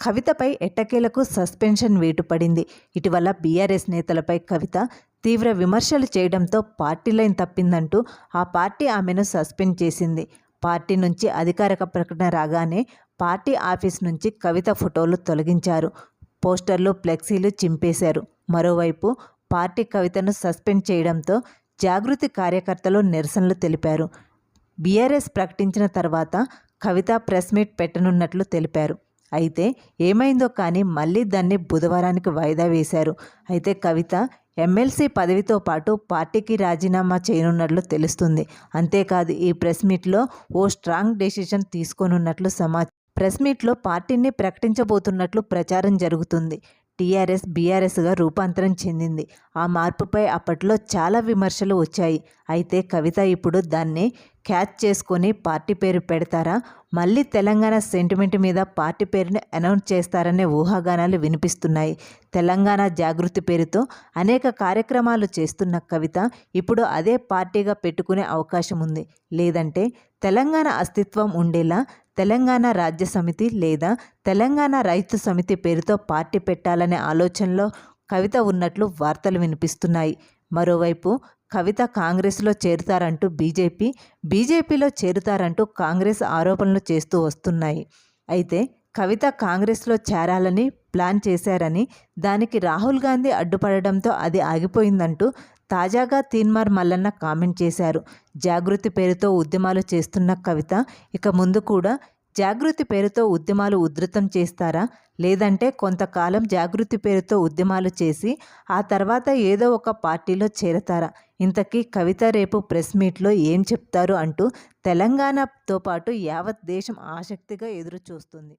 కవితపై ఎట్టకేలకు సస్పెన్షన్ వేటు పడింది ఇటీవల బీఆర్ఎస్ నేతలపై కవిత తీవ్ర విమర్శలు చేయడంతో పార్టీ లైన్ తప్పిందంటూ ఆ పార్టీ ఆమెను సస్పెండ్ చేసింది. పార్టీ నుంచి అధికారిక ప్రకటన రాగానే పార్టీ ఆఫీస్ నుంచి కవిత ఫోటోలు తొలగించారు. పోస్టర్లు ఫ్లెక్సీలు చింపేశారు. మరోవైపు పార్టీ కవితను సస్పెండ్ చేయడంతో జాగృతి కార్యకర్తలు నిరసనలు తెలిపారు. బీఆర్ఎస్ ప్రకటించిన తర్వాత కవిత ప్రెస్ మీట్ పెట్టనున్నట్లు తెలిపారు. అయితే ఏమైందో కానీ మళ్ళీ దాన్ని బుధవారానికి వాయిదా వేశారు. అయితే కవిత ఎమ్మెల్సీ పదవితో పాటు పార్టీకి రాజీనామా చేయనున్నట్లు తెలుస్తుంది. అంతేకాదు ఈ ప్రెస్ మీట్లో ఓ స్ట్రాంగ్ డెసిషన్ తీసుకోనున్నట్లు సమాచారం ప్రెస్ మీట్లో పార్టీని ప్రకటించబోతున్నట్లు ప్రచారం జరుగుతుంది. టీఆర్ఎస్ బీఆర్ఎస్గా రూపాంతరం చెందింది. ఆ మార్పుపై అప్పట్లో చాలా విమర్శలు వచ్చాయి. అయితే కవిత ఇప్పుడు దాన్ని క్యాచ్ చేసుకొని పార్టీ పేరు పెడతారా? మళ్ళీ తెలంగాణ సెంటిమెంట్ మీద పార్టీ పేరుని అనౌన్స్ చేస్తారనే ఊహాగానాలు వినిపిస్తున్నాయి. తెలంగాణ జాగృతి పేరుతో అనేక కార్యక్రమాలు చేస్తున్న కవిత ఇప్పుడు అదే పార్టీగా పెట్టుకునే అవకాశం ఉంది. లేదంటే తెలంగాణ అస్తిత్వం ఉండేలా తెలంగాణ రాజ్య సమితి లేదా తెలంగాణ రైతు సమితి పేరుతో పార్టీ పెట్టాలనే ఆలోచనలో కవిత ఉన్నట్లు వార్తలు వినిపిస్తున్నాయి. మరోవైపు కవిత కాంగ్రెస్లో చేరుతారంటూ బీజేపీ బీజేపీలో చేరుతారంటూ కాంగ్రెస్ ఆరోపణలు చేస్తూ వస్తున్నాయి. అయితే కవిత కాంగ్రెస్లో చేరాలని ప్లాన్ చేశారని దానికి రాహుల్ గాంధీ అడ్డుపడడంతో అది ఆగిపోయిందంటూ తాజాగా తీన్మార్ మల్లన్న కామెంట్ చేశారు. జాగృతి పేరుతో ఉద్యమాలు చేస్తున్న కవిత ఇక ముందు కూడా జాగృతి పేరుతో ఉద్యమాలు ఉధృతం చేస్తారా? లేదంటే కొంతకాలం జాగృతి పేరుతో ఉద్యమాలు చేసి ఆ తర్వాత ఏదో ఒక పార్టీలో చేరతారా? ఇంతకీ కవిత రేపు ప్రెస్ మీట్లో ఏం చెప్తారు అంటూ తెలంగాణతో పాటు యావత్ దేశం ఆసక్తిగా ఎదురు చూస్తుంది